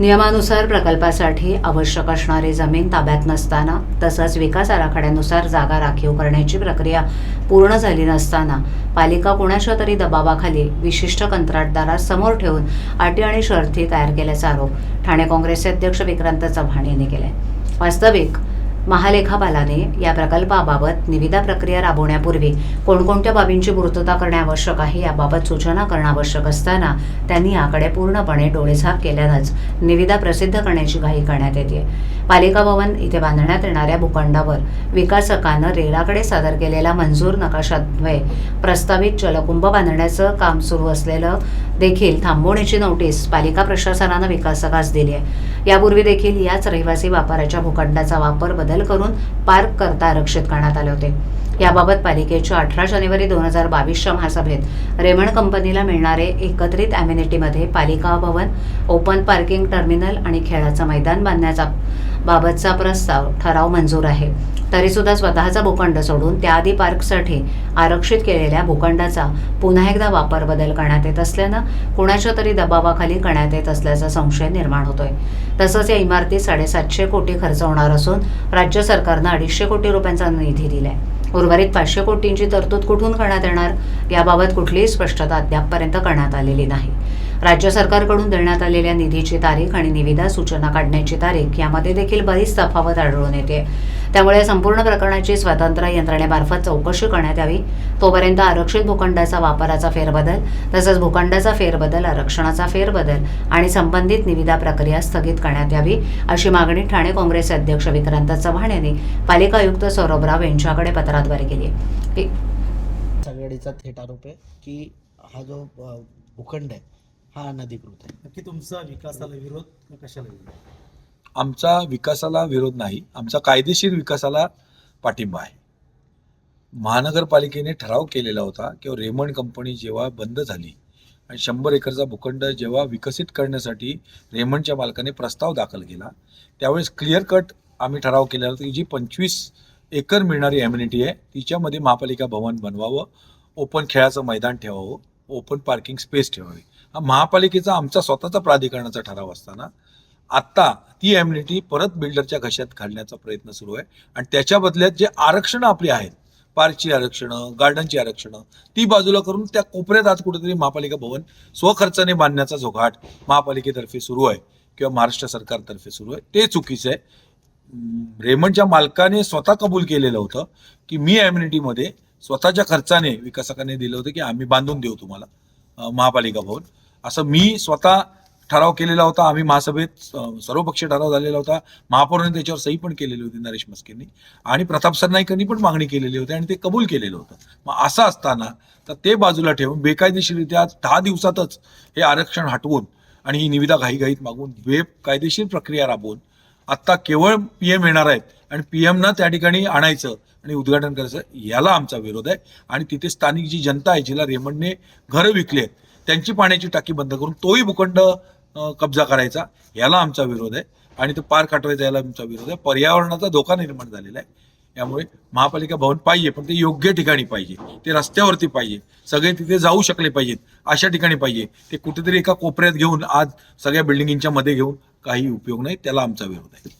नियमानुसार प्रकल्पासाठी आवश्यक असणारी जमीन ताब्यात नसताना तसंच विकास आराखड्यानुसार जागा राखीव करण्याची प्रक्रिया पूर्ण झाली नसताना पालिका कुणाच्या तरी दबावाखाली विशिष्ट कंत्राटदारास समोर ठेवून अटी आणि शर्थी तयार केल्याचा आरोप ठाणे काँग्रेसचे अध्यक्ष विक्रांत चव्हाण यांनी केलाय. वास्तविक महालेखापालाने या प्रकल्पाबाबत निविदा प्रक्रिया राबवण्यापूर्वी कोणकोणत्या बाबींची पूर्तता करणे आवश्यक आहे याबाबत सूचना करणं आवश्यक असताना त्यांनी याकडे पूर्णपणे डोळेझाक केल्यानंच निविदा प्रसिद्ध करण्याची घाई करण्यात येते. पालिका भवन इथे बांधण्यात येणाऱ्या भूखंडावर विकासकानं रेराकडे सादर केलेला मंजूर नकाशाद्वये प्रस्तावित जलकुंभ बांधण्याचं काम सुरू असलेलं देखील थांबवण्याची नोटीस पालिका प्रशासनानं विकासकास दिली आहे. यापूर्वी देखील याच रहिवासी व्यापाराच्या भूखंडाचा वापर बदल करून पार्क करता आरक्षित करण्यात आले होते. याबाबत पालिकेच्या अठरा जानेवारी दोन हजार बावीसच्या महासभेत रेमण कंपनीला मिळणारे एकत्रित अम्युनिटीमध्ये पालिका भवन ओपन पार्किंग टर्मिनल आणि खेळाचं मैदान बांधण्याचा बाबतचा प्रस्ताव ठराव मंजूर आहे. तरीसुद्धा स्वतःचा भूखंड सोडून त्याआधी पार्कसाठी आरक्षित केलेल्या भूखंडाचा पुन्हा एकदा वापर बदल करण्यात येत असल्यानं कुणाच्या तरी दबावाखाली करण्यात येत असल्याचा संशय निर्माण होतोय. तसंच या इमारतीत साडेसातशे कोटी खर्च होणार असून राज्य सरकारनं अडीचशे कोटी रुपयांचा निधी दिलाय. उर्वरित पाचशे कोटींची तरतूद कुठून करण्यात येणार? याबाबत कुठलीही स्पष्टता अद्यापपर्यंत करण्यात आलेली नाही. राज्य सरकारकडून देण्यात आलेल्या निधीची तारीख आणि निविदा सूचना काढण्याची तारीख यामध्ये देखील बरीच तफावत आढळून येते. त्यामुळे संपूर्ण प्रकरणाची स्वतंत्र यंत्रणेमार्फत चौकशी करण्यात यावी. तोपर्यंत आरक्षित भूखंडाचा वापराचा फेरबदल तसंच भूखंडाचा फेरबदल आरक्षणाचा फेरबदल आणि संबंधित निविदा प्रक्रिया स्थगित करण्यात यावी अशी मागणी ठाणे काँग्रेसचे अध्यक्ष विक्रांत चव्हाण यांनी पालिका आयुक्त सौरभ राव यांच्याकडे पत्राद्वारे केली आहे. थेट आरोप आहे की हा जो भूखंड आहे हा अनधिकृत आहे. नक्की तुमचा विकासाला विरोध का कशाला विरोध? आमचा विकासाला विरोध नाही. आमचा कायदेशीर विकासाला पाठिंबा आहे. महानगरपालिकेने ठराव केलेला होता किंवा रेमंड कंपनी जेव्हा बंद झाली आणि शंभर एकरचा भूखंड जेव्हा विकसित करण्यासाठी रेमंडच्या मालकाने प्रस्ताव दाखल केला त्यावेळेस क्लिअर कट आम्ही ठराव केलेला होता की जी पंचवीस एकर मिळणारी ॲम्युनिटी आहे तिच्यामध्ये महापालिका भवन बनवावं ओपन खेळाचं मैदान ठेवावं ओपन पार्किंग स्पेस ठेवावी. हा महापालिकेचा आमचा स्वतःचा प्राधिकरणाचा ठराव असताना आत्ता ती ॲम्युनिटी परत बिल्डरच्या घशात घालण्याचा प्रयत्न सुरू आहे. आणि त्याच्या बदल्यात जे आरक्षणं आपली आहेत पार्कची आरक्षणं गार्डनची आरक्षणं ती बाजूला करून त्या कोपऱ्यात आज कुठेतरी महापालिका भवन स्वखर्चाने बांधण्याचा जोघाट महापालिकेतर्फे सुरू आहे किंवा महाराष्ट्र सरकारतर्फे सुरू आहे ते चुकीचं आहे. रेमंडच्या मालकाने स्वतः कबूल केलेलं होतं की मी ॲम्युनिटीमध्ये स्वतःच्या खर्चाने विकासकाने दिलं होतं की आम्ही बांधून देऊ तुम्हाला महापालिका भवन. असं मी स्वतः ठराव केलेला होता. आम्ही महासभेत सर्वपक्षीय ठराव झालेला होता. महापौरांनी त्याच्यावर सही पण केलेली होती नरेश मस्केंनी. आणि प्रताप सरनाईकांनी पण मागणी केलेली होती आणि ते कबूल केलेलं होतं. मग असं असताना तर ते बाजूला ठेवून बेकायदेशीररित्या दहा दिवसातच हे आरक्षण हटवून आणि ही निविदा घाईघाईत मागून बेकायदेशीर प्रक्रिया राबवून आत्ता केवळ पी एम येणार आहेत आणि पी एमना त्या ठिकाणी आणायचं आणि उद्घाटन करायचं याला आमचा विरोध आहे. आणि तिथे स्थानिक जी जनता आहे जिला रेमंडने घरं विकली आहेत त्यांची पाण्याची टाकी बंद करून तोही भूखंड कब्जा करायचा याला आमचा विरोध आहे. आणि तो पार काटवायचा याला आमचा विरोध आहे. पर्यावरणाचा धोका निर्माण झालेला आहे. त्यामुळे महापालिका भवन पाहिजे पण ते योग्य ठिकाणी पाहिजे. ते रस्त्यावरती पाहिजे. सगळे तिथे जाऊ शकले पाहिजेत. अशा ठिकाणी पाहिजे. ते कुठेतरी एका कोपऱ्यात घेऊन आज सगळ्या बिल्डिंगींच्या मध्ये घेऊन काही उपयोग नाही त्याला आमचा विरोध आहे.